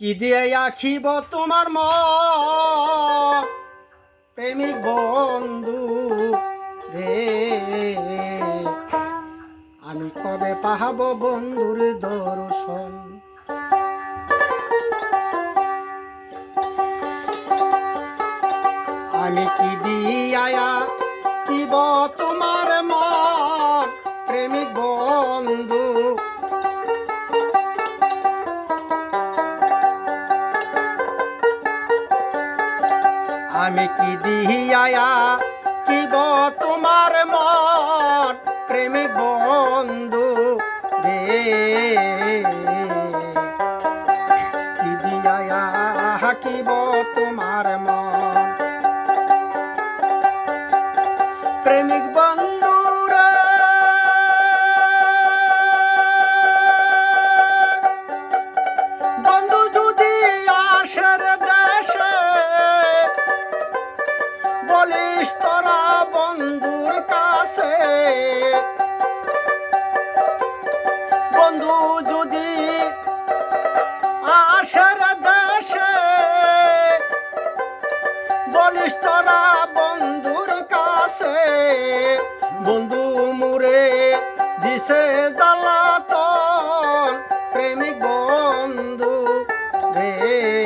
কি দিয়ে আখিব তোমার ম প্রেমিক বন্ধু রে, আমি কবে পাহাব বন্ধুর দর্শন? আমি কি দিয়া কিব তোমার মন? প্রেমিক বন্ধু আমি কি দিহিয়া কিব তোমার মন? প্রেমিক বন্ধু রে। কি দিয়া কিব তোমার মন? প্রেমিক বন্ধু যদি আশার দেশে বলিস তোরা বন্ধুর কাছে বন্ধু মুরে দিছে জ্বালাতন প্রেমিক বন্ধু রে।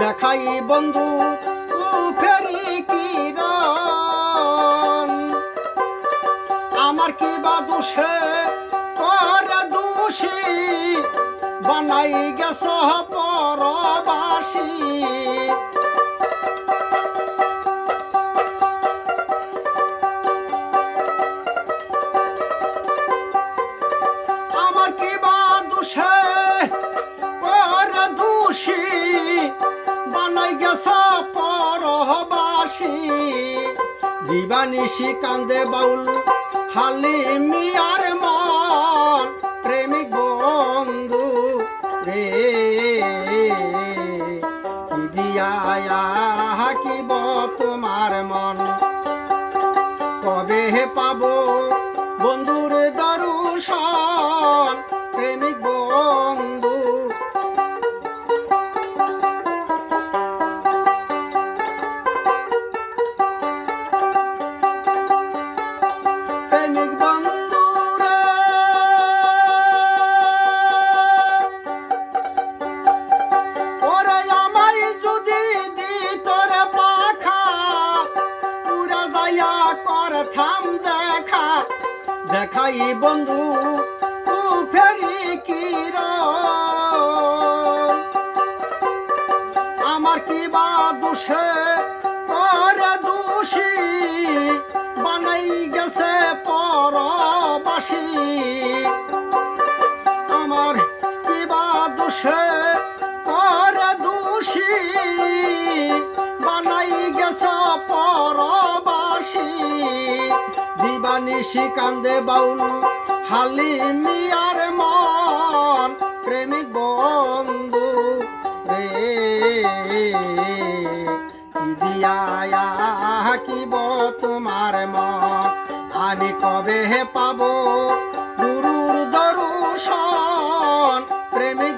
দেখাই বন্ধু ফেরি কিরণ। আমার কি বা দোষে করে দোষী? বানাই গেছ পরবাসী। বানাই গেছ পরহবাসী। দিবানিশি কান্দে বাউল হালিমিয়ার মন, প্রেমিক বন্ধু রে। দিয়া হাকিব তোমার মন? কর থাম দেখা, দেখাই বন্ধু ফেরি কিরণ। আমার কি বা দোষে, করে দোষী, বানাই গেছে পরবাসী। আমার কি বা দোষে দিবানিশি কান্দে বাউল। হালি মিয়ার মন, প্রেমিক বন্ধু রে। কি দিয়া হাকিব তোমার মন? আমি কবে পাবো গুরুর দর্শন, প্রেমিক